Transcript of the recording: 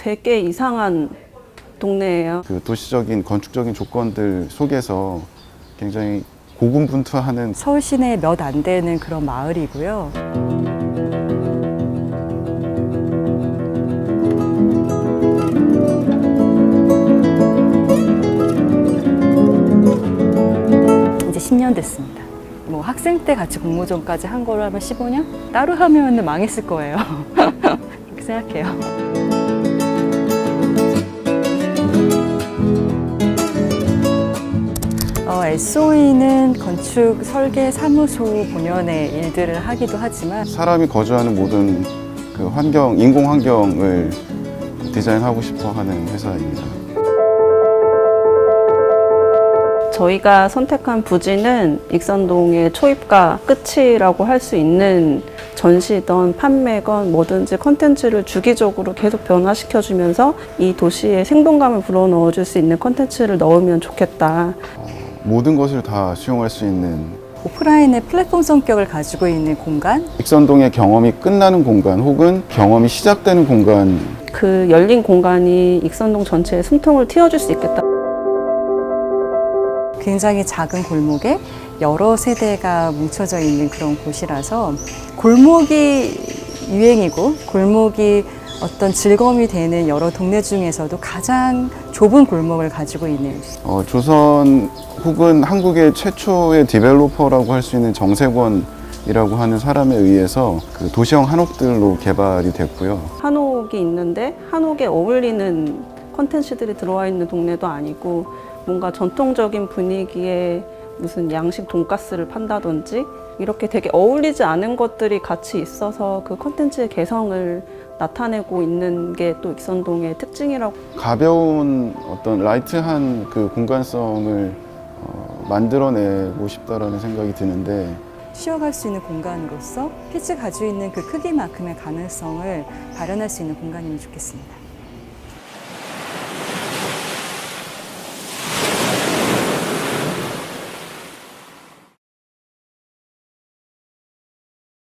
되게 이상한 동네예요. 그 도시적인 건축적인 조건들 속에서 굉장히 고군분투하는 서울 시내에 몇안 되는 그런 마을이고요. 이제 10년 됐습니다. 뭐 학생 때 같이 공모전까지 한 거로 하면 15년? 따로 하면 망했을 거예요. 그렇게 생각해요. 어, SOE는 건축 설계 사무소 본연의 일들을 하기도 하지만 사람이 거주하는 모든 그 환경, 인공 환경을 디자인하고 싶어 하는 회사입니다. 저희가 선택한 부지는 익선동의 초입과 끝이라고 할 수 있는 전시든 판매건 뭐든지 컨텐츠를 주기적으로 계속 변화시켜주면서 이 도시에 생동감을 불어넣어 줄 수 있는 컨텐츠를 넣으면 좋겠다. 모든 것을 다 수용할 수 있는 오프라인의 플랫폼 성격을 가지고 있는 공간 익선동의 경험이 끝나는 공간 혹은 경험이 시작되는 공간 그 열린 공간이 익선동 전체에 숨통을 틔워줄 수 있겠다. 굉장히 작은 골목에 여러 세대가 뭉쳐져 있는 그런 곳이라서 골목이 유행이고 골목이 어떤 즐거움이 되는 여러 동네 중에서도 가장 좁은 골목을 가지고 있는 어, 조선 혹은 한국의 최초의 디벨로퍼라고 할 수 있는 정세권이라고 하는 사람에 의해서 그 도시형 한옥들로 개발이 됐고요. 한옥이 있는데 한옥에 어울리는 컨텐츠들이 들어와 있는 동네도 아니고 뭔가 전통적인 분위기에 무슨 양식 돈가스를 판다든지 이렇게 되게 어울리지 않은 것들이 같이 있어서 그 컨텐츠의 개성을 나타내고 있는 게 또 익선동의 특징이라고 가벼운 어떤 라이트한 그 공간성을 어, 만들어내고 싶다라는 생각이 드는데 쉬어갈 수 있는 공간으로서 pit이 가지고 있는 그 크기만큼의 가능성을 발현할 수 있는 공간이면 좋겠습니다.